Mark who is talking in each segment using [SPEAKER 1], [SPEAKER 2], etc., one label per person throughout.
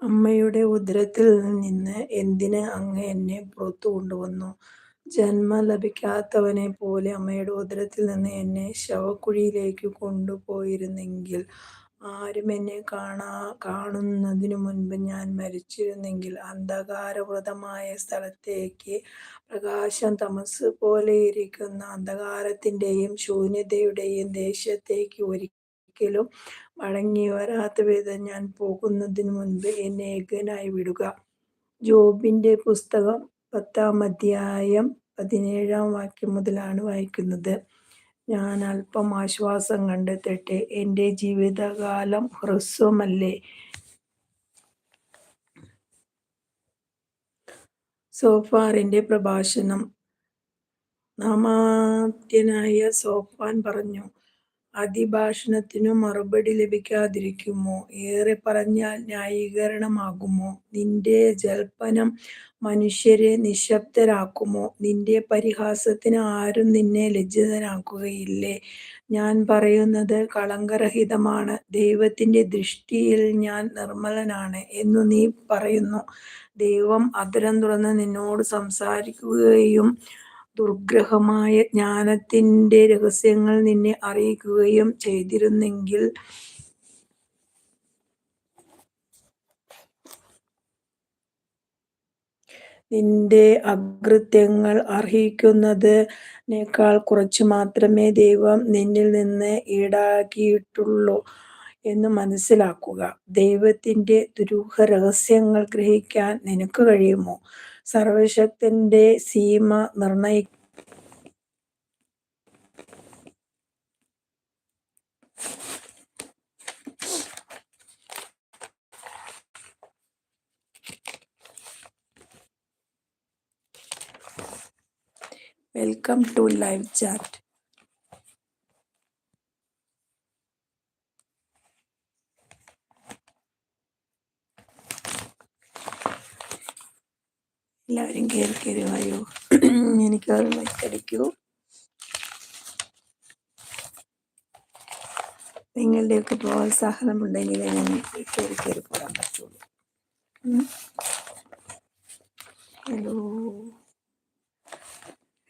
[SPEAKER 1] അമ്മയുടെ ഉദരത്തിൽ നിന്ന് എന്തിന് അങ്ങ് എന്നെ പുറത്തു കൊണ്ടുവന്നു? ജന്മം ലഭിക്കാത്തവനെപ്പോലെ അമ്മയുടെ ഉദരത്തിൽ നിന്ന് എന്നെ ശവക്കുഴിയിലേക്ക് കൊണ്ടുപോയിരുന്നെങ്കിൽ ആരും എന്നെ കാണാ കാണുന്നതിനു മുൻപ് ഞാൻ മരിച്ചിരുന്നെങ്കിൽ അന്ധകാരവ്രതമായ സ്ഥലത്തേക്ക് പ്രകാശം തമസ് പോലെ ഇരിക്കുന്ന അന്ധകാരത്തിന്റെയും ശൂന്യതയുടെയും ദേശത്തേക്ക് ഒരിക്കലും മടങ്ങിവരാത്ത വിധം ഞാൻ പോകുന്നതിന് മുൻപ് എന്നെ ഏകനായി വിടുക. ജോബിന്റെ പുസ്തകം പത്താം അധ്യായം പതിനേഴാം വാക്യം മുതലാണ് വായിക്കുന്നത്. ഞാൻ അല്പം ആശ്വാസം കണ്ടെത്തട്ടെ. എന്റെ ജീവിതകാലം ഹ്രസ്വമല്ലേ. സോഫാറിന്റെ പ്രഭാഷണം നാമാത്യനായ സോഫാൻ പറഞ്ഞു. അതിഭാഷണത്തിനു മറുപടി ലഭിക്കാതിരിക്കുമോ? ഏറെ പറഞ്ഞാൽ ന്യായീകരണമാകുമോ? നിന്റെ ജൽപ്പനം മനുഷ്യരെ നിശബ്ദരാക്കുമോ നിന്റെ പരിഹാസത്തിന് ആരും നിന്നെ ലജ്ജിതനാക്കുകയില്ലേ? ഞാൻ പറയുന്നത് കളങ്കരഹിതമാണ്. ദൈവത്തിന്റെ ദൃഷ്ടിയിൽ ഞാൻ നിർമ്മലനാണ് എന്ന് നീ പറയുന്നു. ദൈവം അധരം തുറന്ന് നിന്നോട് സംസാരിക്കുകയും ദുർഗ്രഹമായ ജ്ഞാനത്തിന്റെ രഹസ്യങ്ങൾ നിന്നെ അറിയിക്കുകയും ചെയ്തിരുന്നെങ്കിൽ നിന്റെ അകൃത്യങ്ങൾ അർഹിക്കുന്നതിനേക്കാൾ കുറച്ചു മാത്രമേ ദൈവം നിന്നിൽ നിന്ന് ഈടാക്കിയിട്ടുള്ളൂ എന്ന് മനസ്സിലാക്കുക. ദൈവത്തിന്റെ ദുരൂഹ രഹസ്യങ്ങൾ ഗ്രഹിക്കാൻ നിനക്ക് കഴിയുമോ? സർവശക്തന്റെ സീമ നിർണയി വെൽക്കം ടു ലൈവ് ചാറ്റ്. എല്ലാവരും കയറി കയറി വായോ. എനിക്ക് ഒരു മൈക്കടിക്കൂ നിങ്ങളുടെയൊക്കെ പ്രോത്സാഹനം ഉണ്ടെങ്കിൽ ഞാൻ കയറി കയറി പോകാൻ പറ്റുള്ളൂ. ഹലോ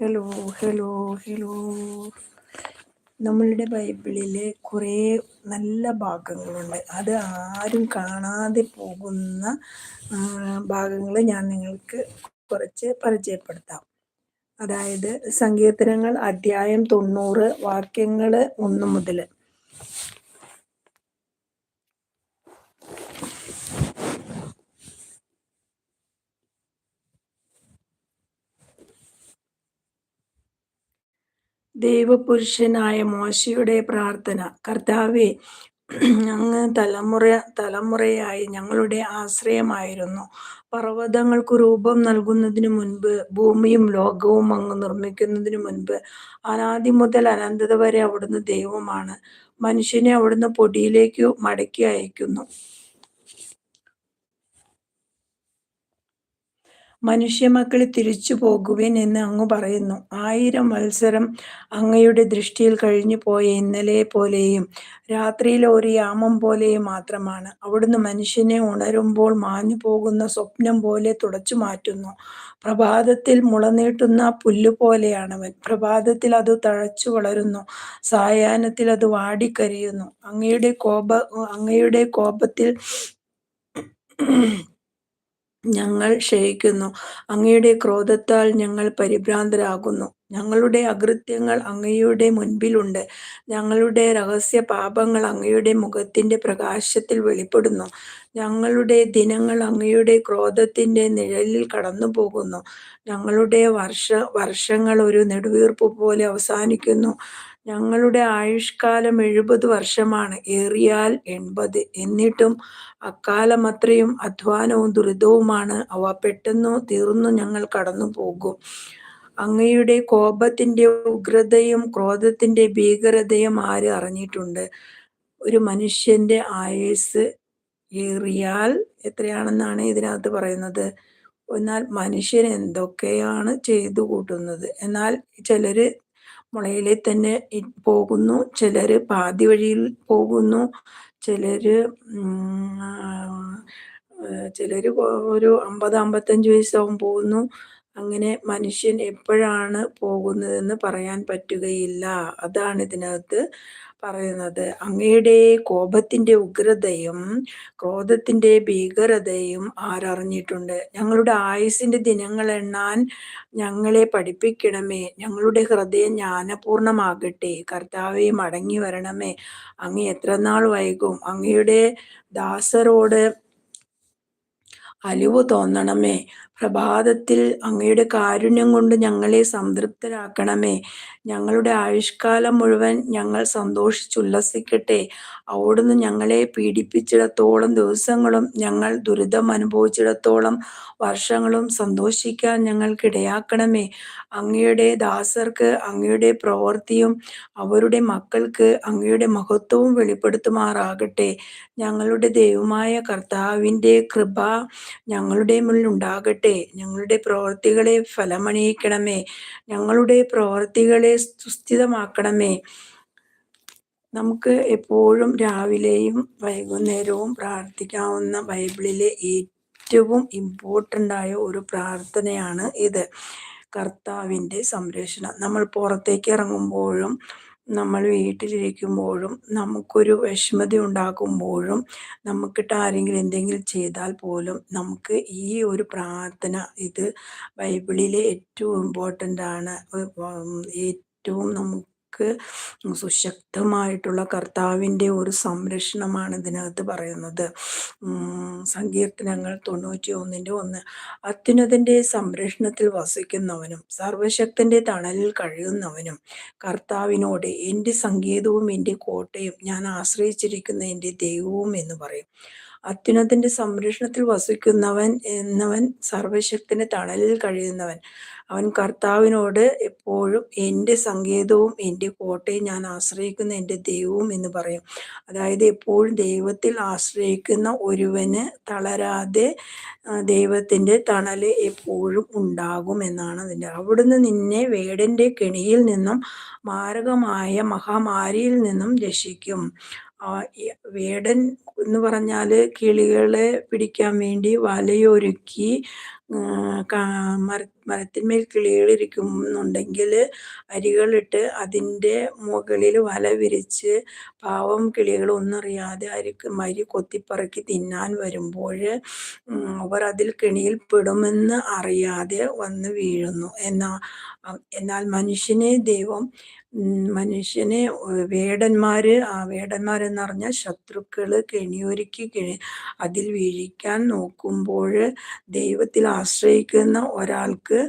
[SPEAKER 1] ഹലോ ഹലോ ഹലോ നമ്മളുടെ ബൈബിളിൽ കുറേ നല്ല ഭാഗങ്ങളുണ്ട്. അത് ആരും കാണാതെ പോകുന്ന ഭാഗങ്ങൾ ഞാൻ നിങ്ങൾക്ക് കുറച്ച് പരിചയപ്പെടുത്താം. അതായത് സങ്കീർത്തനങ്ങൾ അധ്യായം തൊണ്ണൂറ് വാക്യങ്ങൾ ഒന്ന് മുതൽ ദൈവപുരുഷനായ മോശയുടെ പ്രാർത്ഥന. കർത്താവെ അങ്ങ് തലമുറ തലമുറയായി ഞങ്ങളുടെ ആശ്രയമായിരുന്നു. പർവതങ്ങൾക്ക് രൂപം നൽകുന്നതിന് മുൻപ് ഭൂമിയും ലോകവും അങ്ങ് നിർമ്മിക്കുന്നതിന് മുൻപ് അനാദി മുതൽ അനന്തത വരെ അവിടുന്ന് ദൈവമാണ്. മനുഷ്യനെ അവിടുന്ന് പൊടിയിലേക്ക് മടക്കി അയക്കുന്നു മനുഷ്യമക്കളെ തിരിച്ചു പോകുവിൻ എന്ന് അങ്ങ് പറയുന്നു. ആയിരം മത്സരം അങ്ങയുടെ ദൃഷ്ടിയിൽ കഴിഞ്ഞു പോയ ഇന്നലെ പോലെയും രാത്രിയിലെ ഒരു യാമം പോലെയും മാത്രമാണ്. അവിടുന്ന് മനുഷ്യനെ ഉണരുമ്പോൾ മാഞ്ഞു പോകുന്ന സ്വപ്നം പോലെ തുടച്ചു മാറ്റുന്നു. പ്രഭാതത്തിൽ മുളനീട്ടുന്ന പുല്ലുപോലെയാണവൻ. പ്രഭാതത്തിൽ അത് തഴച്ചു വളരുന്നു. സായാഹ്നത്തിൽ അത് വാടിക്കരിയുന്നു. അങ്ങയുടെ കോപ അങ്ങയുടെ കോപത്തിൽ ഞങ്ങൾ ക്ഷയിക്കുന്നു. അങ്ങയുടെ ക്രോധത്താൽ ഞങ്ങൾ പരിഭ്രാന്തരാകുന്നു. ഞങ്ങളുടെ അകൃത്യങ്ങൾ അങ്ങയുടെ മുൻപിലുണ്ട്. ഞങ്ങളുടെ രഹസ്യ പാപങ്ങൾ അങ്ങയുടെ മുഖത്തിന്റെ പ്രകാശത്തിൽ വെളിപ്പെടുന്നു. ഞങ്ങളുടെ ദിനങ്ങൾ അങ്ങയുടെ ക്രോധത്തിന്റെ നിഴലിൽ കടന്നു പോകുന്നു ഞങ്ങളുടെ വർഷ വർഷങ്ങൾ ഒരു നെടുവീർപ്പ് പോലെ അവസാനിക്കുന്നു. ഞങ്ങളുടെ ആയുഷ്കാലം എഴുപത് വർഷമാണ്, ഏറിയാൽ എൺപത്. എന്നിട്ടും അക്കാലമത്രയും അധ്വാനവും ദുരിതവുമാണ്. അവ പെട്ടെന്നു തീർന്നു ഞങ്ങൾ കടന്നു പോകും അങ്ങയുടെ കോപത്തിന്റെ ഉഗ്രതയും ക്രോധത്തിന്റെ ഭീകരതയും ആര് അറിഞ്ഞിട്ടുണ്ട്? ഒരു മനുഷ്യന്റെ ആയുസ് ഏറിയാൽ എത്രയാണെന്നാണ് ഇതിനകത്ത് പറയുന്നത്. എന്നാൽ മനുഷ്യൻ എന്തൊക്കെയാണ് ചെയ്തു കൂട്ടുന്നത്. എന്നാൽ ചിലര് മുളയിലെ തന്നെ പോകുന്നു. ചിലര് പാതി വഴിയിൽ പോകുന്നു. ചിലര് ചിലർ ഒരു അമ്പത് അമ്പത്തഞ്ച് വയസ്സാവും പോകുന്നു അങ്ങനെ മനുഷ്യൻ എപ്പോഴാണ് പോകുന്നതെന്ന് പറയാൻ പറ്റുകയില്ല അതാണ് ഇതിനകത്ത് പറയുന്നത്? അങ്ങയുടെ കോപത്തിന്റെ ഉഗ്രതയും ക്രോധത്തിന്റെ ഭീകരതയും ആരറിഞ്ഞിട്ടുണ്ട്. ഞങ്ങളുടെ ആയുസിന്റെ ദിനങ്ങൾ എണ്ണാൻ ഞങ്ങളെ പഠിപ്പിക്കണമേ. ഞങ്ങളുടെ ഹൃദയം ജ്ഞാനപൂർണമാകട്ടെ. കർത്താവെ മടങ്ങി വരണമേ. അങ്ങ് എത്ര നാൾ വൈകും? അങ്ങയുടെ ദാസരോട് അലിവ് തോന്നണമേ. പ്രഭാതത്തിൽ അങ്ങയുടെ കാരുണ്യം കൊണ്ട് ഞങ്ങളെ സംതൃപ്തരാക്കണമേ. ഞങ്ങളുടെ ആയുഷ്കാലം മുഴുവൻ ഞങ്ങൾ സന്തോഷിച്ചുല്ലസിക്കട്ടെ. അവിടുന്ന് ഞങ്ങളെ പീഡിപ്പിച്ചിടത്തോളം ദിവസങ്ങളും ഞങ്ങൾ ദുരിതം അനുഭവിച്ചിടത്തോളം വർഷങ്ങളും സന്തോഷിക്കാൻ ഞങ്ങൾക്കിടയാക്കണമേ. അങ്ങയുടെ ദാസർക്ക് അങ്ങയുടെ പ്രവൃത്തിയും അവരുടെ മക്കൾക്ക് അങ്ങയുടെ മഹത്വവും വെളിപ്പെടുത്തുമാറാകട്ടെ. ഞങ്ങളുടെ ദൈവമായ കർത്താവിന്റെ കൃപ ഞങ്ങളുടെ മുന്നിൽ ഉണ്ടാകട്ടെ. ഞങ്ങളുടെ പ്രവൃത്തികളെ ഫലമണിയിക്കണമേ. ഞങ്ങളുടെ പ്രവർത്തികളെ സുസ്ഥിതമാക്കണമേ. നമുക്ക് എപ്പോഴും രാവിലെയും വൈകുന്നേരവും പ്രാർത്ഥിക്കാവുന്ന ബൈബിളിലെ ഏറ്റവും ഇമ്പോർട്ടന്റ് ആയ ഒരു പ്രാർത്ഥനയാണ് ഇത്. കർത്താവിന്റെ സംരക്ഷണം. നമ്മൾ പുറത്തേക്ക് ഇറങ്ങുമ്പോഴും നമ്മൾ വീട്ടിലിരിക്കുമ്പോഴും നമുക്കൊരു വിഷമത ഉണ്ടാക്കുമ്പോഴും നമുക്കിട്ട് ആരെങ്കിലും എന്തെങ്കിലും ചെയ്താൽ പോലും നമുക്ക് ഈ ഒരു പ്രാർത്ഥന ഇത് ബൈബിളിലെ ഏറ്റവും ഇമ്പോർട്ടന്റ് ആണ് ഏറ്റവും നമുക്ക് സുശക്തമായിട്ടുള്ള കർത്താവിന്റെ ഒരു സംരക്ഷണമാണ് ഇതിനകത്ത് പറയുന്നത്. സങ്കീർത്തനങ്ങൾ തൊണ്ണൂറ്റി ഒന്നിന്റെ ഒന്ന്. അത്യുന്നതിന്റെ സംരക്ഷണത്തിൽ വസിക്കുന്നവനും സർവശക്തന്റെ തണലിൽ കഴിയുന്നവനും കർത്താവിനോട് എന്റെ സംഗീതവും എന്റെ കോട്ടയും ഞാൻ ആശ്രയിച്ചിരിക്കുന്ന എന്റെ ദൈവവും എന്ന് പറയും. അത്യുന്നതിന്റെ സംരക്ഷണത്തിൽ വസിക്കുന്നവൻ എന്നവൻ സർവശക്തിന്റെ തണലിൽ കഴിയുന്നവൻ. അവൻ കർത്താവിനോട് എപ്പോഴും എന്റെ സങ്കേതവും എന്റെ കോട്ടയും ഞാൻ ആശ്രയിക്കുന്ന എന്റെ ദൈവവും എന്ന് പറയും. അതായത് എപ്പോഴും ദൈവത്തിൽ ആശ്രയിക്കുന്ന ഒരുവന് തളരാതെ ദൈവത്തിന്റെ തണൽ എപ്പോഴും ഉണ്ടാകും എന്നാണ് അതിന്റെ അവിടുന്ന് നിന്നെ വേടന്റെ കെണിയിൽ നിന്നും മാരകമായ മഹാമാരിയിൽ നിന്നും രക്ഷിക്കും. വേടൻ എന്ന് പറഞ്ഞാൽ കിളികളെ പിടിക്കാൻ വേണ്ടി വലയൊരുക്കി മര മരത്തിന്മേൽ കിളികളിരിക്കുന്നുണ്ടെങ്കിൽ അരികളിട്ട് അതിന്റെ മുകളിൽ വല വിരിച്ച് പാവം കിളികൾ ഒന്നറിയാതെ അരിക്ക് മരി കൊത്തിപ്പറക്കി തിന്നാൻ വരുമ്പോൾ അവർ അതിൽ കെണിയിൽ പെടുമെന്ന് അറിയാതെ വന്ന് വീഴുന്നു. എന്നാൽ എന്നാൽ മനുഷ്യനെ ദൈവം മനുഷ്യനെ വേടന്മാര് ആ വേടന്മാരെന്ന് പറഞ്ഞാൽ ശത്രുക്കൾ കെണിയൊരുക്കി കെണി അതിൽ വീഴിക്കാൻ നോക്കുമ്പോൾ ദൈവത്തിൽ ആശ്രയിക്കുന്ന ഒരാൾക്ക്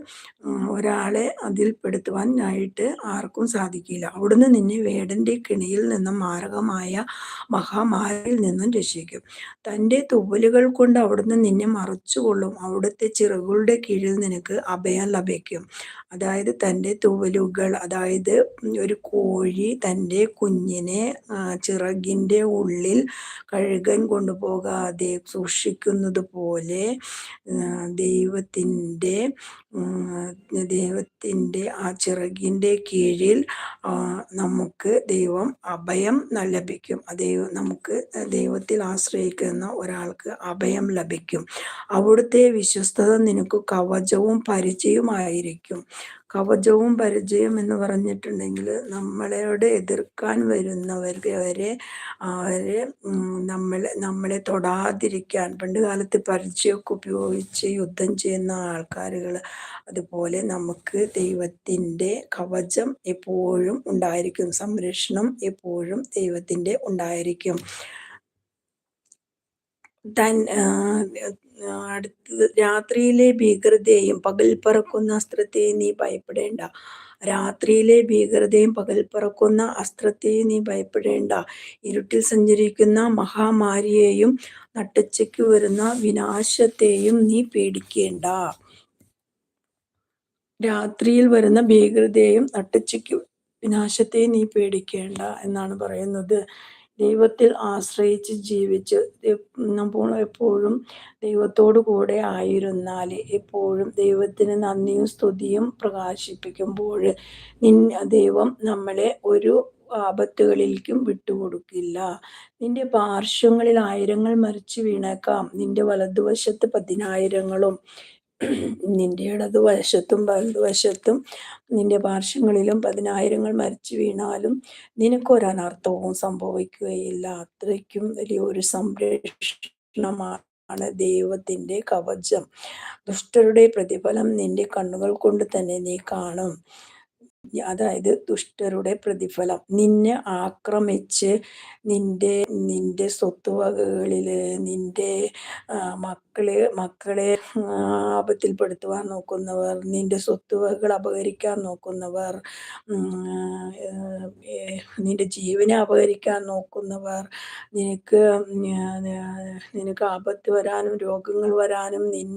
[SPEAKER 1] ഒരാളെ അതിൽ പെടുത്തുവാനായിട്ട് ആർക്കും സാധിക്കില്ല. അവിടുന്ന് നിന്നെ വേടന്റെ കിണിയിൽ നിന്നും മാരകമായ മഹാമാരിയിൽ നിന്നും രക്ഷിക്കും. തന്റെ തുവലുകൾ കൊണ്ട് അവിടുന്ന് നിന്നെ മറച്ചുകൊള്ളും. അവിടുത്തെ ചിറകുകളുടെ കീഴിൽ നിനക്ക് അഭയം ലഭിക്കും. അതായത് തന്റെ തുവലുകൾ അതായത് ഒരു കോഴി തന്റെ കുഞ്ഞിനെ ചിറകിന്റെ ഉള്ളിൽ കഴുകൻ കൊണ്ടുപോകാതെ സൂക്ഷിക്കുന്നത് പോലെ ദൈവത്തിന്റെ ദൈവത്തിന്റെ ആ ചിറകിന്റെ കീഴിൽ നമുക്ക് ദൈവം അഭയം ലഭിക്കും. ദൈവം നമുക്ക് ദൈവത്തിൽ ആശ്രയിക്കുന്ന ഒരാൾക്ക് അഭയം ലഭിക്കും. അവിടുത്തെ വിശ്വസ്തത നിനക്ക് കവചവും പരിചയമായിരിക്കും. കവചവും പരിചയം എന്ന് പറഞ്ഞിട്ടുണ്ടെങ്കിൽ നമ്മളോട് എതിർക്കാൻ വരുന്നവർക്ക് അവരെ അവരെ നമ്മളെ നമ്മളെ തൊടാതിരിക്കാൻ. പണ്ട് കാലത്ത് പരിചയമൊക്കെ ഉപയോഗിച്ച് യുദ്ധം ചെയ്യുന്ന ആൾക്കാരുകൾ അതുപോലെ നമുക്ക് ദൈവത്തിന്റെ കവചം എപ്പോഴും ഉണ്ടായിരിക്കും. സംരക്ഷണം എപ്പോഴും ദൈവത്തിന്റെ ഉണ്ടായിരിക്കും. തൻ അടുത്തത് രാത്രിയിലെ ഭീകരതയെയും പകൽ പറക്കുന്ന അസ്ത്രത്തെയും നീ ഭയപ്പെടേണ്ട. രാത്രിയിലെ ഭീകരതയും പകൽ പറക്കുന്ന അസ്ത്രത്തെയും നീ ഭയപ്പെടേണ്ട. ഇരുട്ടിൽ സഞ്ചരിക്കുന്ന മഹാമാരിയെയും നട്ടച്ചയ്ക്ക് വരുന്ന വിനാശത്തെയും നീ പേടിക്കേണ്ട. രാത്രിയിൽ വരുന്ന ഭീകരതയെയും നട്ടച്ചയ്ക്ക് വിനാശത്തെയും നീ പേടിക്കേണ്ട എന്നാണ് പറയുന്നത്. ദൈവത്തിൽ ആശ്രയിച്ച് ജീവിച്ച് നമ്മൾ എപ്പോഴും ദൈവത്തോടു കൂടെ ആയിരുന്നാൽ എപ്പോഴും ദൈവത്തിന് നന്ദിയും സ്തുതിയും പ്രകാശിപ്പിക്കുമ്പോൾ നിൻ ദൈവം നമ്മളെ ഒരു ആപത്തുകളിലേക്കും വിട്ടുകൊടുക്കില്ല. നിന്റെ പാർശ്വങ്ങളിൽ ആയിരങ്ങൾ മരിച്ചു വീണേക്കാം. നിന്റെ വലതുവശത്ത് പതിനായിരങ്ങളും നിന്റെ ഇടതുവശത്തും വലതുവശത്തും. നിന്റെ പാർശ്വങ്ങളിലും പതിനായിരങ്ങൾ മരിച്ചു വീണാലും നിനക്കൊരനർത്ഥവും സംഭവിക്കുകയില്ല. അത്രയ്ക്കും വലിയൊരു സംരക്ഷണമാണ് ദൈവത്തിന്റെ കവചം. ദുഷ്ടരുടെ പ്രതിഫലം നിന്റെ കണ്ണുകൾ കൊണ്ട് തന്നെ നീ കാണും. അതായത് ദുഷ്ടരുടെ പ്രതിഫലം. നിന്നെ ആക്രമിച്ച് നിന്റെ നിന്റെ സ്വത്തുവകകളിൽ നിന്റെ മക്കളെ മക്കളെ ആപത്തിൽപ്പെടുത്തുവാൻ നോക്കുന്നവർ നിന്റെ സ്വത്തുവകൾ അപഹരിക്കാൻ നോക്കുന്നവർ നിന്റെ ജീവനെ അപഹരിക്കാൻ നോക്കുന്നവർ നിനക്ക് നിനക്ക് ആപത്ത് വരാനും രോഗങ്ങൾ വരാനും നിൻ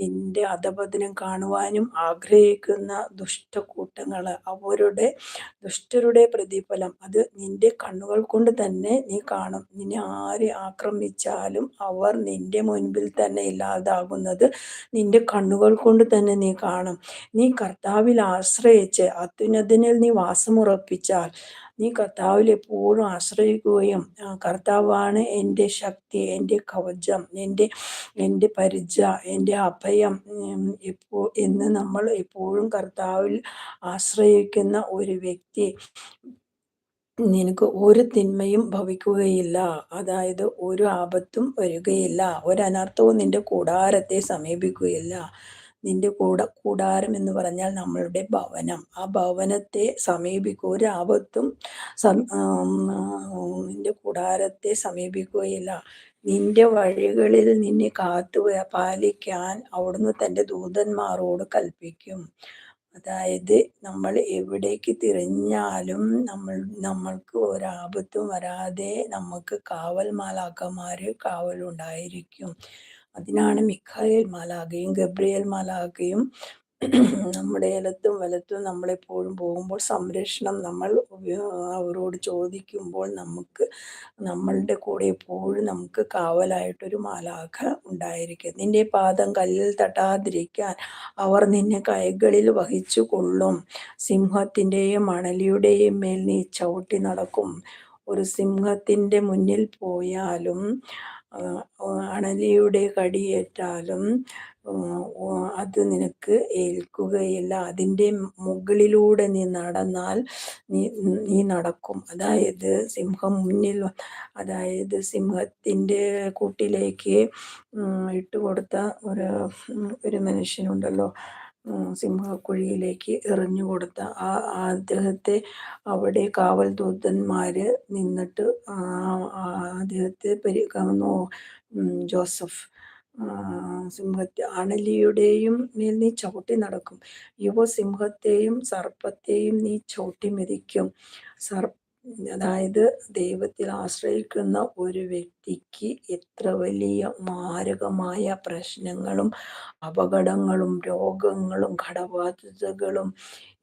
[SPEAKER 1] നിന്റെ അധപതനം കാണുവാനും ആഗ്രഹിക്കുന്ന ദുഷ്ടക്കൂട്ടങ്ങൾ അവരുടെ ദുഷ്ടരുടെ പ്രതിഫലം അത് നിന്റെ കണ്ണുകൾ കൊണ്ട് തന്നെ നീ കാണും. നിന്നെ ആരെ ആക്രമിച്ചാലും അവർ നിന്റെ മുൻപിൽ തന്നെ ഇല്ലാതാകുന്നത്. നിന്റെ കണ്ണുകൾ കൊണ്ട് തന്നെ നീ കാണും. നീ കർത്താവിൽ ആശ്രയിച്ച് അത്യുന്നതിനിൽ നീ വാസമുറപ്പിച്ചാൽ നീ കർത്താവിൽ എപ്പോഴും ആശ്രയിക്കുകയും കർത്താവാണ് എന്റെ ശക്തി എന്റെ കവചം എന്റെ എന്റെ പരിച എന്റെ അഭയം എപ്പോ എന്ന് നമ്മൾ എപ്പോഴും കർത്താവിൽ ആശ്രയിക്കുന്ന ഒരു വ്യക്തി. നിനക്ക് ഒരു തിന്മയും ഭവിക്കുകയില്ല. അതായത് ഒരു ആപത്തും വരികയില്ല. ഒരു അനർത്ഥവും നിന്റെ കൂടാരത്തെ സമീപിക്കുകയില്ല. നിന്റെ കൂട കൂടാരം എന്ന് പറഞ്ഞാൽ നമ്മളുടെ ഭവനം. ആ ഭവനത്തെ സമീപിക്കുക ഒരു ആപത്തും നിന്റെ കൂടാരത്തെ സമീപിക്കുകയില്ല. നിന്റെ വഴികളിൽ നിന്നെ കാത്തു പാലിക്കാൻ അവിടുന്ന് തന്റെ ദൂതന്മാരോട് കൽപ്പിക്കും. അതായത് നമ്മൾ എവിടേക്ക് തിരിഞ്ഞാലും നമ്മൾ നമ്മൾക്ക് ഒരാപത്തും വരാതെ നമുക്ക് കാവൽ മാലാക്കന്മാർ കാവലുണ്ടായിരിക്കും. അതിനാണ് മിഖായേൽ മാലാഖയും ഗബ്രിയേൽ മാലാഖയും നമ്മുടെ ഇലത്തും വലത്തും നമ്മളെപ്പോഴും പോകുമ്പോൾ സംരക്ഷണം നമ്മൾ അവരോട് ചോദിക്കുമ്പോൾ നമുക്ക് നമ്മളുടെ കൂടെ എപ്പോഴും നമുക്ക് കാവലായിട്ടൊരു മാലാഖ ഉണ്ടായിരിക്കും. നിന്റെ പാദം കല്ലിൽ തട്ടാതിരിക്കാൻ അവർ നിന്നെ കൈകളിൽ വഹിച്ചു കൊള്ളും സിംഹത്തിന്റെയും മണലിയുടെയും മേൽ നീ ചവിട്ടി നടക്കും. ഒരു സിംഹത്തിന്റെ മുന്നിൽ പോയാലും അണലിയുടെ കടിയേറ്റാലും അത് നിനക്ക് ഏൽക്കുകയില്ല. അതിന്റെ മുകളിലൂടെ നീ നടന്നാൽ നീ നീ നടക്കും. അതായത് സിംഹം മുന്നിൽ അതായത് സിംഹത്തിന്റെ കൂട്ടിലേക്ക് ഇട്ടുകൊടുത്ത ഒരു ഒരു മനുഷ്യനുണ്ടല്ലോ. സിംഹക്കുഴിയിലേക്ക് എറിഞ്ഞു കൊടുത്ത ആ അദ്ദേഹത്തെ അവിടെ കാവൽ ദൂതന്മാർ നിന്നിട്ട് അദ്ദേഹത്തെ പരി ജോസഫ് സിംഹത്തെ അണലിയുടെയും മേൽ നീ ചവിട്ടി നടക്കും. യുവ സിംഹത്തെയും സർപ്പത്തെയും നീ ചവിട്ടി മെതിക്കും. സർ അതായത് ദൈവത്തിൽ ആശ്രയിക്കുന്ന ഒരു വ്യക്തിക്ക് എത്ര വലിയ മാരകമായ പ്രശ്നങ്ങളും അപകടങ്ങളും രോഗങ്ങളും ഘടബാധ്യതകളും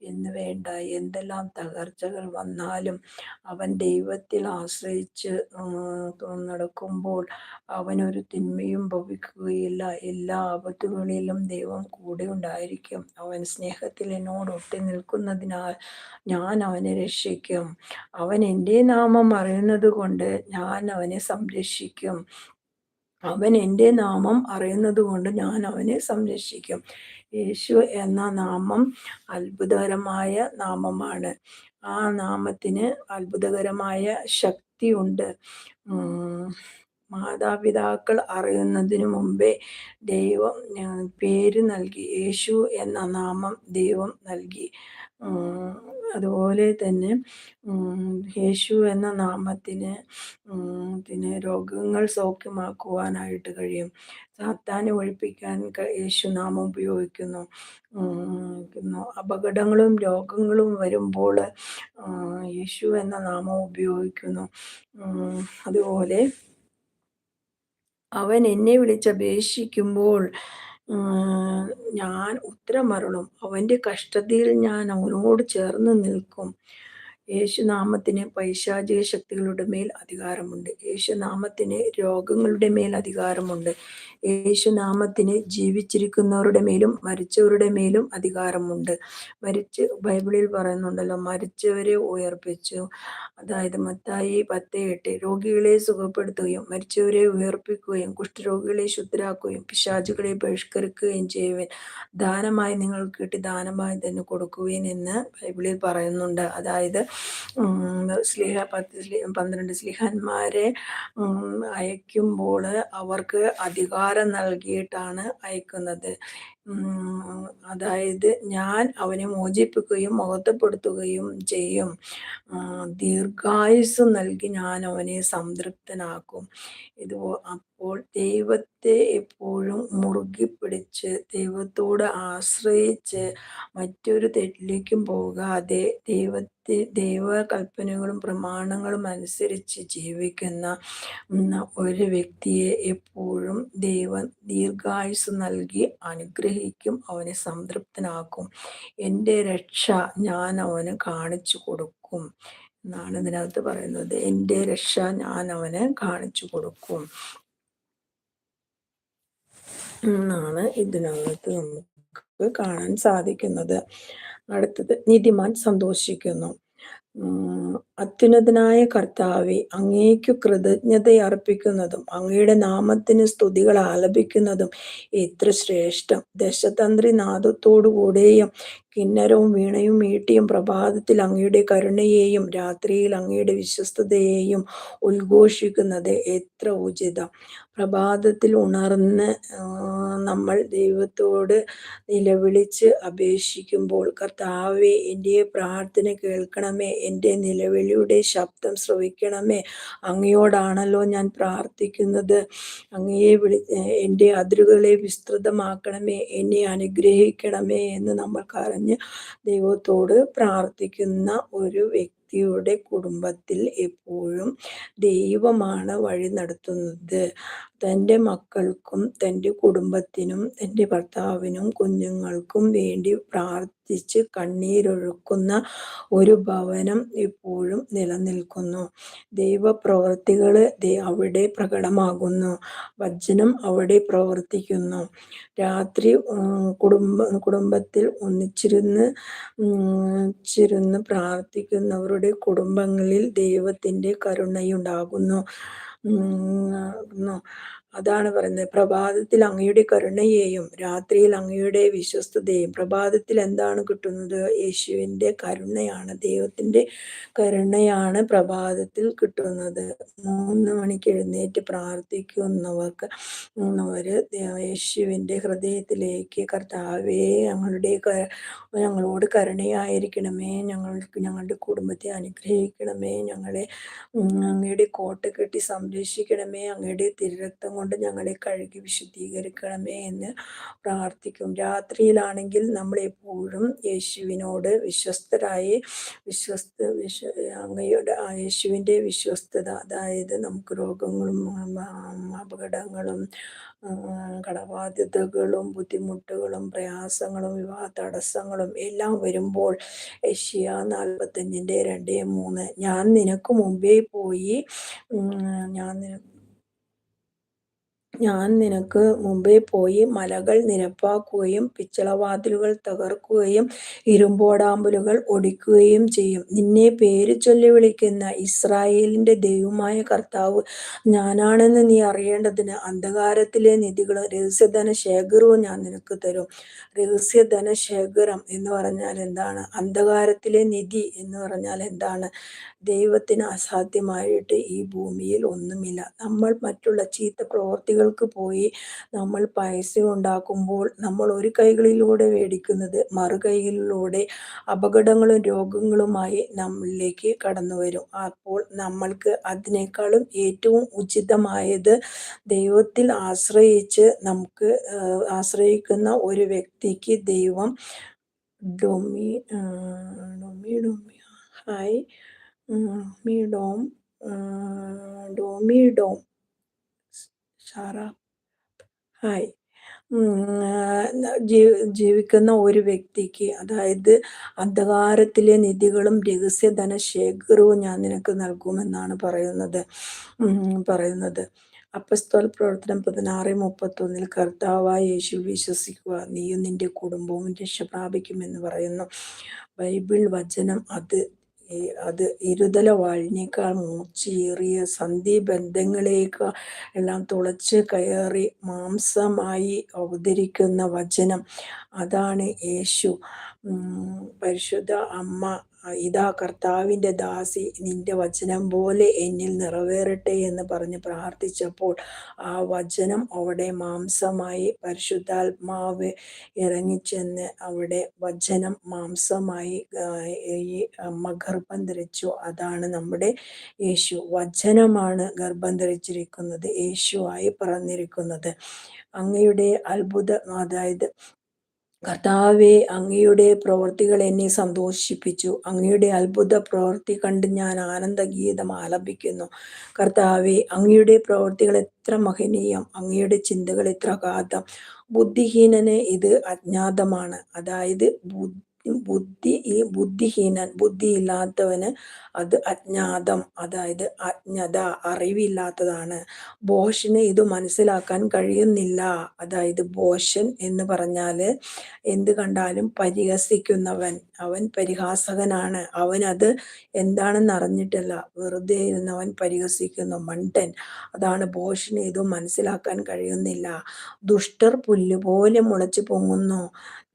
[SPEAKER 1] എന്ന് വേണ്ട എന്തെല്ലാം തകർച്ചകൾ വന്നാലും അവൻ ദൈവത്തിൽ ആശ്രയിച്ച് നടക്കുമ്പോൾ അവനൊരു തിന്മയും ഭവിക്കുകയില്ല. എല്ലാ ആപത്തുകളിലും ദൈവം കൂടെ ഉണ്ടായിരിക്കും. അവൻ സ്നേഹത്തിൽ എന്നോട് ഒട്ടി നിൽക്കുന്നതിനാൽ ഞാൻ അവനെ രക്ഷിക്കും. അവൻ എന്റെ നാമം അറിയുന്നത് കൊണ്ട് ഞാൻ അവനെ സംരക്ഷിക്കും. അവൻ എന്റെ നാമം അറിയുന്നത് കൊണ്ട് ഞാൻ അവനെ സംരക്ഷിക്കും. യേശു എന്ന നാമം അത്ഭുതകരമായ നാമമാണ്. ആ നാമത്തിന് അത്ഭുതകരമായ ശക്തിയുണ്ട്. മാതാപിതാക്കൾ അറിയുന്നതിന് മുമ്പേ ദൈവം പേര് നൽകി. യേശു എന്ന നാമം ദൈവം നൽകി. അതുപോലെ തന്നെ യേശു എന്ന നാമത്തിന് പിന്നെ രോഗങ്ങൾ സൗഖ്യമാക്കുവാനായിട്ട് കഴിയും. സാത്താനെ ഒഴിപ്പിക്കാൻ യേശു നാമം ഉപയോഗിക്കുന്നു. അപകടങ്ങളും രോഗങ്ങളും വരുമ്പോൾ യേശു എന്ന നാമം ഉപയോഗിക്കുന്നു. അതുപോലെ അവൻ എന്നെ വിളിച്ചപേക്ഷിക്കുമ്പോൾ ഞാൻ ഉത്തരമരുളും അവന്റെ കഷ്ടതയിൽ ഞാൻ അവനോട് ചേർന്ന് നിൽക്കും. യേശുനാമത്തിന് പൈശാചിക ശക്തികളുടെ മേൽ അധികാരമുണ്ട്. യേശുനാമത്തിന് രോഗങ്ങളുടെ മേൽ അധികാരമുണ്ട്. യേശുനാമത്തിന് ജീവിച്ചിരിക്കുന്നവരുടെ മേലും മരിച്ചവരുടെ മേലും അധികാരമുണ്ട്. മരിച്ച് ബൈബിളിൽ പറയുന്നുണ്ടല്ലോ മരിച്ചവരെ ഉയർപ്പിച്ചു. അതായത് മത്തായി പത്ത് എട്ട് രോഗികളെ സുഖപ്പെടുത്തുകയും മരിച്ചവരെ ഉയർപ്പിക്കുകയും കുഷ്ഠരോഗികളെ ശുദ്ധരാക്കുകയും പിശാചുകളെ ബഹിഷ്കരിക്കുകയും ചെയ്യുവൻ. ദാനമായി നിങ്ങൾ കിട്ടി ദാനമായി തന്നെ കൊടുക്കുവേൻ എന്ന് ബൈബിളിൽ പറയുന്നുണ്ട്. അതായത് സ്ലിഹ പത്ത് സ്ലി പന്ത്രണ്ട് സ്ലിഹന്മാരെ അയക്കുമ്പോൾ അവർക്ക് അധികാരം നൽകിയിട്ടാണ് അയക്കുന്നത്. അതായത് ഞാൻ അവനെ മോചിപ്പിക്കുകയും മഹത്വപ്പെടുത്തുകയും ചെയ്യും. ദീർഘായുസ് നൽകി ഞാൻ അവനെ സംതൃപ്തനാക്കും. ഇത് അപ്പോൾ ദൈവത്തെ എപ്പോഴും മുറുകി പിടിച്ച് ദൈവത്തോട് ആശ്രയിച്ച് മറ്റൊരു തെറ്റിലേക്കും പോകാതെ ദൈവത്തെ ദൈവ കൽപ്പനകളും പ്രമാണങ്ങളും അനുസരിച്ച് ജീവിക്കുന്ന ഒരു വ്യക്തിയെ എപ്പോഴും ദൈവം ദീർഘായുസ് നൽകി അനുഗ്രഹിക്കും അവനെ സംതൃപ്തനാക്കും. എന്റെ രക്ഷ ഞാൻ അവന് കാണിച്ചു കൊടുക്കും എന്നാണ് ഇതിനകത്ത് പറയുന്നത്. എന്റെ രക്ഷ ഞാൻ അവന് കാണിച്ചു കൊടുക്കും എന്നാണ് ഇതിനകത്ത് നമുക്ക് കാണാൻ സാധിക്കുന്നത്. അടുത്തത് നിധിമാൻ സന്തോഷിക്കുന്നു. അത്യുന്നതനായ കർത്താവെ അങ്ങേക്കു കൃതജ്ഞത അർപ്പിക്കുന്നതും അങ്ങയുടെ നാമത്തിന് സ്തുതികൾ ആലപിക്കുന്നതും എത്ര ശ്രേഷ്ഠം. ദശതന്ത്രി നാദത്തോടുകൂടെയും കിന്നരവും വീണയും മീട്ടിയും പ്രഭാതത്തിൽ അങ്ങയുടെ കരുണയെയും രാത്രിയിൽ അങ്ങയുടെ വിശ്വസ്തതയെയും ഉദ്ഘോഷിക്കുന്നത് എത്ര ഉചിതം. പ്രഭാതത്തിൽ ഉണർന്ന് നമ്മൾ ദൈവത്തോട് നിലവിളിച്ച് അപേക്ഷിക്കുമ്പോൾ കർത്താവെ എന്റെ പ്രാർത്ഥന കേൾക്കണമേ എന്റെ നിലവിളിയുടെ ശബ്ദം ശ്രവിക്കണമേ അങ്ങയോടാണല്ലോ ഞാൻ പ്രാർത്ഥിക്കുന്നത്. അങ്ങയെ വിളി എന്റെ അതിരുകളെ വിസ്തൃതമാക്കണമേ എന്നെ അനുഗ്രഹിക്കണമേ എന്ന് നമ്മൾ കരഞ്ഞ് ദൈവത്തോട് പ്രാർത്ഥിക്കുന്ന ഒരു വ്യക്തിയുടെ കുടുംബത്തിൽ എപ്പോഴും ദൈവമാണ് വഴി നടത്തുന്നത്. തന്റെ മക്കൾക്കും തന്റെ കുടുംബത്തിനും തന്റെ ഭർത്താവിനും കുഞ്ഞുങ്ങൾക്കും വേണ്ടി പ്രാർത്ഥിച്ച് കണ്ണീരൊഴുക്കുന്ന ഒരു ഭവനം ഇപ്പോഴും നിലനിൽക്കുന്നു. ദൈവപ്രവർത്തികൾ അവിടെ പ്രകടമാകുന്നു. വചനം അവിടെ പ്രവർത്തിക്കുന്നു. രാത്രി കുടുംബ കുടുംബത്തിൽ ഒന്നിച്ചിരുന്ന് ചിരുന്ന് പ്രാർത്ഥിക്കുന്നവരുടെ കുടുംബങ്ങളിൽ ദൈവത്തിന്റെ കരുണയുണ്ടാകുന്നു. Э, ну, അതാണ് പറയുന്നത്. പ്രഭാതത്തിൽ അങ്ങയുടെ കരുണയെയും രാത്രിയിൽ അങ്ങയുടെ വിശ്വസ്തതയും പ്രഭാതത്തിൽ എന്താണ് കിട്ടുന്നത്? യേശുവിന്റെ കരുണയാണ് ദൈവത്തിന്റെ കരുണയാണ് പ്രഭാതത്തിൽ കിട്ടുന്നത്. മൂന്ന് മണിക്ക് എഴുന്നേറ്റ് പ്രാർത്ഥിക്കുന്നവർക്ക് അവർ യേശുവിന്റെ ഹൃദയത്തിലേക്ക് കർത്താവേ ഞങ്ങളുടെ ഞങ്ങളോട് കരുണയായിരിക്കണമേ ഞങ്ങൾക്ക് ഞങ്ങളുടെ കുടുംബത്തെ അനുഗ്രഹിക്കണമേ ഞങ്ങളെ അങ്ങയുടെ കോട്ട കെട്ടി സംരക്ഷിക്കണമേ അങ്ങയുടെ തിരുരക്തം കൊണ്ട് ഞങ്ങളെ കഴുകി വിശുദ്ധീകരിക്കണമേ എന്ന് പ്രാർത്ഥിക്കും. രാത്രിയിലാണെങ്കിൽ നമ്മൾ എപ്പോഴും യേശുവിനോട് വിശ്വസ്തരായി വിശ്വസ്ത വിശ്വ അങ്ങയുടെ യേശുവിന്റെ വിശ്വസ്തത അതായത് നമുക്ക് രോഗങ്ങളും അപകടങ്ങളും കടബാധ്യതകളും ബുദ്ധിമുട്ടുകളും പ്രയാസങ്ങളും വിവാഹ തടസ്സങ്ങളും എല്ലാം വരുമ്പോൾ ഏഷ്യ നാൽപ്പത്തഞ്ചിന്റെ രണ്ട് മൂന്ന് ഞാൻ നിനക്ക് മുമ്പേ പോയി ഞാൻ ഞാൻ നിനക്ക് മുമ്പേ പോയി മലകൾ നിരപ്പാക്കുകയും പിച്ചളവാതിലുകൾ തകർക്കുകയും ഇരുമ്പോടാമ്പലുകൾ ഒടിക്കുകയും ചെയ്യും. നിന്നെ പേര് ചൊല്ലി വിളിക്കുന്ന ഇസ്രായേലിന്റെ ദൈവമായ കർത്താവ് ഞാനാണെന്ന് നീ അറിയേണ്ടതിന് അന്ധകാരത്തിലെ നിധികളും രഹസ്യധന ശേഖരവും ഞാൻ നിനക്ക് തരും. രഹസ്യധന ശേഖരം എന്ന് പറഞ്ഞാൽ എന്താണ്? അന്ധകാരത്തിലെ നിധി എന്ന് പറഞ്ഞാൽ എന്താണ്? ദൈവത്തിന് അസാധ്യമായിട്ട് ഈ ഭൂമിയിൽ ഒന്നുമില്ല. നമ്മൾ മറ്റുള്ള ചീത്ത പ്രവർത്തികൾക്ക് പോയി നമ്മൾ പൈസ ഉണ്ടാക്കുമ്പോൾ നമ്മൾ ഒരു കൈകളിലൂടെ മേടിക്കുന്നത് മറുകൈകളിലൂടെ അപകടങ്ങളും രോഗങ്ങളുമായി നമ്മളിലേക്ക് കടന്നു വരും അപ്പോൾ നമ്മൾക്ക് അതിനേക്കാളും ഏറ്റവും ഉചിതമായത് ദൈവത്തിൽ ആശ്രയിച്ച് നമുക്ക് ആശ്രയിക്കുന്ന ഒരു വ്യക്തിക്ക് ദൈവം ഡൊമി ഡൊമി ഡൊമി ഹായ്. മീഡോം ഡോമിഡോം ഷാറ. ഹായ്. ജീവിക്കുന്ന ഒരു വ്യക്തിക്ക് അതായത് അന്ധകാരത്തിലെ നിധികളും രഹസ്യ ധനശേഖരവും ഞാൻ നിനക്ക് നൽകുമെന്നാണ് പറയുന്നത്. പറയുന്നത്. അപ്പസ്തോൽ പ്രവർത്തനം പതിനാറ് മുപ്പത്തൊന്നിൽ കർത്താവായ യേശു വിശ്വസിക്കുക നീയും നിന്റെ കുടുംബവും രക്ഷ പ്രാപിക്കുമെന്ന് പറയുന്നു. ബൈബിൾ വചനം അത് അത് ഇരുതല വാഴിനേക്കാൾ മൂർച്ചയേറിയ സന്ധി ബന്ധങ്ങളേക്കാൾ എല്ലാം തുളച്ച് കയറി മാംസമായി അവതരിക്കുന്ന വചനം. അതാണ് യേശു. പരിശുദ്ധ അമ്മ ഇതാ കർത്താവിന്റെ ദാസി നിന്റെ വചനം പോലെ എന്നിൽ നിറവേറട്ടെ എന്ന് പറഞ്ഞ് പ്രാർത്ഥിച്ചപ്പോൾ ആ വചനം അവിടെ മാംസമായി പരിശുദ്ധാത്മാവ് ഇറങ്ങിച്ചെന്ന് അവിടെ വചനം മാംസമായി ഈ അമ്മ ഗർഭം ധരിച്ചു. അതാണ് നമ്മുടെ യേശു. വചനമാണ് ഗർഭം ധരിച്ചിരിക്കുന്നത് യേശുവായി പറഞ്ഞിരിക്കുന്നത് അങ്ങയുടെ അത്ഭുത അതായത് കർത്താവെ അങ്ങയുടെ പ്രവൃത്തികൾ എന്നെ സന്തോഷിപ്പിച്ചു. അങ്ങയുടെ അത്ഭുത പ്രവൃത്തി കണ്ട് ഞാൻ ആനന്ദഗീതം ആലപിക്കുന്നു. കർത്താവെ അങ്ങയുടെ പ്രവൃത്തികൾ എത്ര മഹനീയം അങ്ങയുടെ ചിന്തകൾ എത്ര കാതം ബുദ്ധിഹീനന് ഇത് അജ്ഞാതമാണ്. അതായത് ബുദ്ധി ഈ ബുദ്ധിഹീനൻ ബുദ്ധിയില്ലാത്തവന് അത് അജ്ഞാതം അതായത് അജ്ഞത അറിവില്ലാത്തതാണ്. ബോഷന് ഇത് മനസ്സിലാക്കാൻ കഴിയുന്നില്ല. അതായത് ബോഷൻ എന്ന് പറഞ്ഞാൽ എന്ത് കണ്ടാലും പരിഹസിക്കുന്നവൻ അവൻ പരിഹാസകനാണ്. അവനത് എന്താണെന്ന് അറിഞ്ഞിട്ടില്ല. വെറുതെ ഇരുന്നവൻ പരിഹസിക്കുന്നു മണ്ടൻ. അതാണ് ബോഷന് ഇത് മനസ്സിലാക്കാൻ കഴിയുന്നില്ല. ദുഷ്ടർ പുല്ലുപോലെ മുളച്ചു പൊങ്ങുന്നു.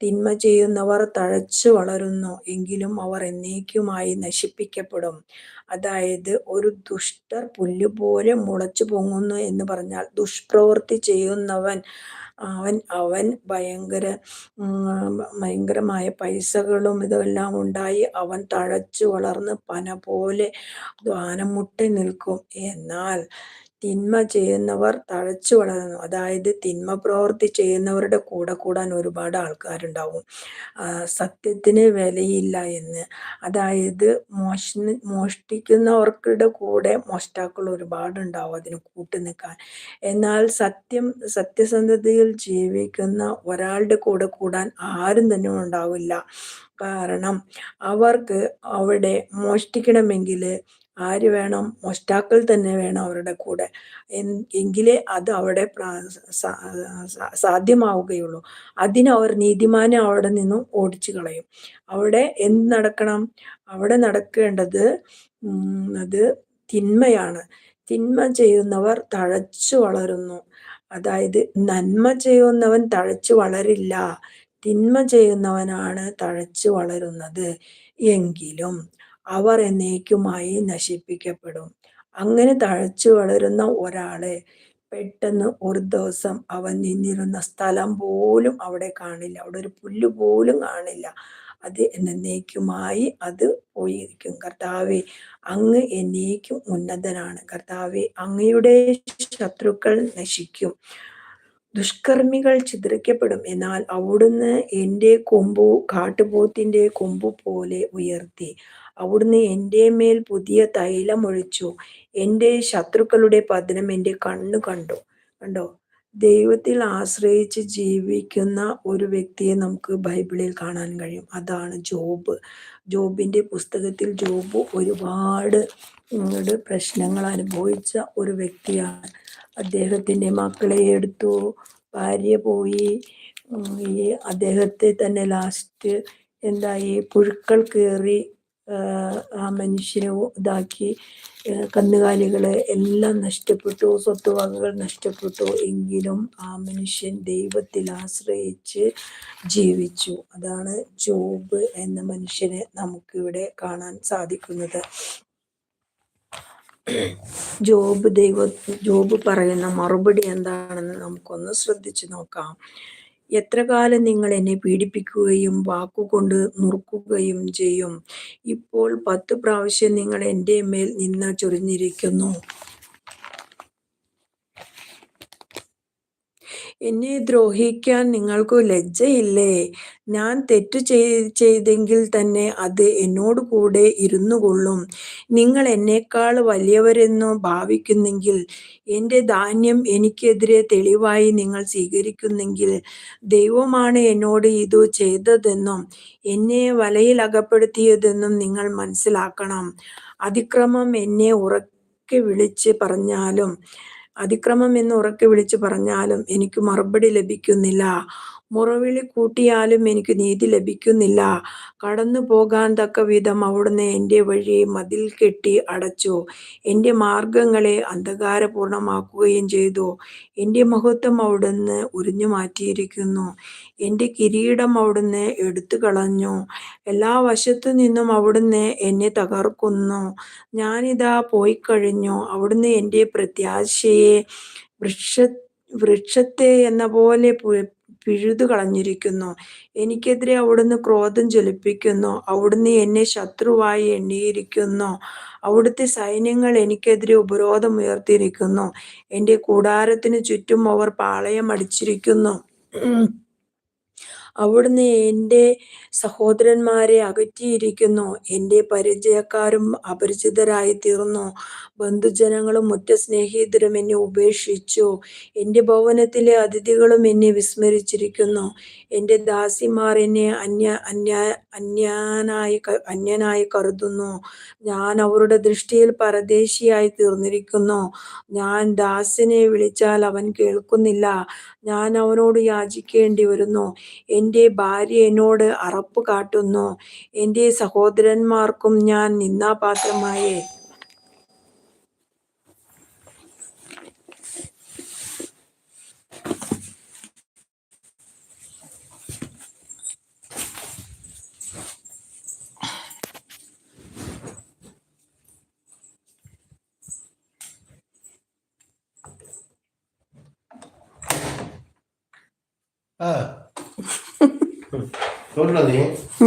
[SPEAKER 1] തിന്മ ചെയ്യുന്നവർ തഴച്ചു വളരുന്നു. എങ്കിലും അവർ എന്നേക്കുമായി നശിപ്പിക്കപ്പെടും. അതായത് ഒരു ദുഷ്ടർ പുല്ലുപോലെ മുളച്ചു പൊങ്ങുന്നു എന്ന് പറഞ്ഞാൽ ദുഷ്പ്രവൃത്തി ചെയ്യുന്നവൻ അവൻ അവൻ ഭയങ്കര ഭയങ്കരമായ പൈസകളും ഇതെല്ലാം ഉണ്ടായി അവൻ തഴച്ചു വളർന്ന് പന പോലെ ദ്വാനമുട്ടി നിൽക്കും. എന്നാൽ തിന്മ ചെയ്യുന്നവർ തഴച്ചു വളരുന്നു. അതായത് തിന്മ പ്രവൃത്തി ചെയ്യുന്നവരുടെ കൂടെ കൂടാൻ ഒരുപാട് ആൾക്കാരുണ്ടാവും. സത്യത്തിന് വിലയില്ല എന്ന്. അതായത് മോഷ മോഷ്ടിക്കുന്നവർക്കുടെ കൂടെ മോഷ്ടാക്കൾ ഒരുപാടുണ്ടാവും അതിന് കൂട്ടു നിൽക്കാൻ. എന്നാൽ സത്യം സത്യസന്ധതയിൽ ജീവിക്കുന്ന ഒരാളുടെ കൂടെ കൂടാൻ ആരും തന്നെ ഉണ്ടാവില്ല. കാരണം അവർക്ക് അവിടെ മോഷ്ടിക്കണമെങ്കിൽ ആര് വേണം? മോഷ്ടാക്കൾ തന്നെ വേണം അവരുടെ കൂടെ. എങ്കിലേ അത് അവിടെ സാധ്യമാവുകയുള്ളൂ. അതിന് അവർ നീതിമാനെ അവിടെ നിന്നും ഓടിച്ചു കളയും. അവിടെ എന്ത് നടക്കണം? അവിടെ നടക്കേണ്ടത് അത് തിന്മയാണ്. തിന്മ ചെയ്യുന്നവർ തഴച്ചു വളരുന്നു. അതായത് നന്മ ചെയ്യുന്നവൻ തഴച്ചു വളരില്ല. തിന്മ ചെയ്യുന്നവനാണ് തഴച്ചു വളരുന്നത്. എങ്കിലും അവർ എന്നേക്കുമായി നശിപ്പിക്കപ്പെടും. അങ്ങനെ തഴച്ചു വളരുന്ന ഒരാളെ പെട്ടെന്ന് ഒരു ദിവസം അവൻ നിന്നിരുന്ന സ്ഥലം പോലും അവിടെ കാണില്ല. അവിടെ ഒരു പുല്ല് പോലും കാണില്ല. അത് എന്നേക്കുമായി അത് പോയിരിക്കും. കർത്താവെ അങ്ങ് എന്നേക്കും ഉന്നതനാണ്. കർത്താവെ അങ്ങയുടെ ശത്രുക്കൾ നശിക്കും. ദുഷ്കർമ്മികൾ ചിത്രിക്കപ്പെടും എന്നാൽ അവിടുന്ന് എന്റെ കൊമ്പു കാട്ടുപോത്തിന്റെ കൊമ്പു പോലെ ഉയർത്തി. അവിടുന്ന് എന്റെ മേൽ പുതിയ തൈലം ഒഴിച്ചു. എന്റെ ശത്രുക്കളുടെ പതനം എന്റെ കണ്ണു കണ്ടു. കണ്ടോ? ദൈവത്തിൽ ആശ്രയിച്ച് ജീവിക്കുന്ന ഒരു വ്യക്തിയെ നമുക്ക് ബൈബിളിൽ കാണാൻ കഴിയും. അതാണ് ജോബ്. ജോബിന്റെ പുസ്തകത്തിൽ ജോബ് ഒരുപാട് പ്രശ്നങ്ങൾ അനുഭവിച്ച ഒരു വ്യക്തിയാണ്. അദ്ദേഹത്തിന്റെ മക്കളെ എടുത്തു ഭാര്യ പോയി അദ്ദേഹത്തെ തന്നെ ലാസ്റ്റ് എന്തായി പുഴുക്കൾ കയറി ആ മനുഷ്യനെ ഇതാക്കി. കന്നുകാലികളെ എല്ലാം നഷ്ടപ്പെട്ടു സ്വത്തുവകകൾ നഷ്ടപ്പെട്ടു. എങ്കിലും ആ മനുഷ്യൻ ദൈവത്തിൽ ആശ്രയിച്ച് ജീവിച്ചു. അതാണ് ജോബ് എന്ന മനുഷ്യനെ നമുക്കിവിടെ കാണാൻ സാധിക്കുന്നത്. ജോബ് ദൈവ ജോബ് പറയുന്ന മറുപടി എന്താണെന്ന് നമുക്കൊന്ന് ശ്രദ്ധിച്ചു നോക്കാം. എത്ര കാലം നിങ്ങൾ എന്നെ പീഡിപ്പിക്കുകയും വാക്കുകൊണ്ട് നുറുക്കുകയും ചെയ്യും? ഇപ്പോൾ പത്ത് പ്രാവശ്യം നിങ്ങൾ എന്റെ മേൽ നിന്ന ചൊരിഞ്ഞിരിക്കുന്നു. എന്നെ ദ്രോഹിക്കാൻ നിങ്ങൾക്കു ലജ്ജയില്ലേ? ഞാൻ തെറ്റു ചെയ്തെങ്കിൽ തന്നെ അത് എന്നോട് കൂടെ ഇരുന്നു കൊള്ളും നിങ്ങൾ എന്നേക്കാൾ വലിയവരെന്നു ഭാവിക്കുന്നെങ്കിൽ, എന്റെ ധാന്യം എനിക്കെതിരെ തെളിവായി നിങ്ങൾ സ്വീകരിക്കുന്നെങ്കിൽ, ദൈവമാണ് എന്നോട് ഇതു ചെയ്തതെന്നും എന്നെ വലയിൽ അകപ്പെടുത്തിയതെന്നും നിങ്ങൾ മനസ്സിലാക്കണം. അതിക്രമം എന്നെ ഉറക്കെ വിളിച്ച് പറഞ്ഞാലും അതിക്രമം എന്ന് ഉറക്കെ വിളിച്ചു പറഞ്ഞാലും എനിക്ക് മറുപടി ലഭിക്കുന്നില്ല. മുറവിളി കൂട്ടിയാലും എനിക്ക് നീതി ലഭിക്കുന്നില്ല. കടന്നു പോകാൻ തക്ക വിധം അവിടുന്ന് എന്റെ വഴി മതിൽ കെട്ടി അടച്ചു. എന്റെ മാർഗങ്ങളെ അന്ധകാരപൂർണമാക്കുകയും ചെയ്തു. എന്റെ മഹത്വം അവിടുന്ന് ഉരിഞ്ഞുമാറ്റിയിരിക്കുന്നു. എന്റെ കിരീടം അവിടുന്ന് എടുത്തു കളഞ്ഞു എല്ലാ വശത്തു നിന്നും അവിടുന്ന് എന്നെ തകർക്കുന്നു. ഞാനിതാ പോയി കഴിഞ്ഞു അവിടുന്ന് എന്റെ പ്രത്യാശയെ വൃക്ഷ വൃക്ഷത്തെ എന്ന പോലെ പിഴുതു കളഞ്ഞിരിക്കുന്നു എനിക്കെതിരെ അവിടുന്ന് ക്രോധം ജ്വലിപ്പിക്കുന്നു. അവിടുന്ന് എന്നെ ശത്രുവായി എണ്ണിയിരിക്കുന്നു. അവിടുത്തെ സൈന്യങ്ങൾ എനിക്കെതിരെ ഉപരോധം ഉയർത്തിയിരിക്കുന്നു. എന്റെ കൂടാരത്തിന് ചുറ്റും അവർ പാളയമടിച്ചിരിക്കുന്നു. അവിടുന്ന് എന്റെ സഹോദരന്മാരെ അകറ്റിയിരിക്കുന്നു. എന്റെ പരിചയക്കാരും അപരിചിതരായി തീർന്നു ബന്ധുജനങ്ങളും മുറ്റ സ്നേഹിതരും എന്നെ ഉപേക്ഷിച്ചു. എന്റെ ഭവനത്തിലെ അതിഥികളും എന്നെ വിസ്മരിച്ചിരിക്കുന്നു. എന്റെ ദാസിമാർ എന്നെ അന്യ അന്യ അന്യനായി കരുതുന്നു. ഞാൻ അവരുടെ ദൃഷ്ടിയിൽ പരദേശിയായി തീർന്നിരിക്കുന്നു ഞാൻ ദാസിനെ വിളിച്ചാൽ അവൻ കേൾക്കുന്നില്ല. ഞാൻ അവനോട് യാചിക്കേണ്ടി വരുന്നു എന്റെ ഭാര്യ എന്നോട് അറപ്പ് കാട്ടുന്നു. എന്റെ സഹോദരന്മാർക്കും ഞാൻ നിന്ദാപാത്രമായേ.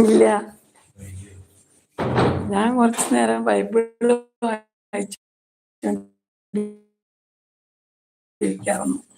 [SPEAKER 1] ഇല്ല. ഞാൻ കുറച്ചു നേരം ബൈബിൾ വായിച്ചുകൊണ്ടിരിക്കാറുണ്ട്.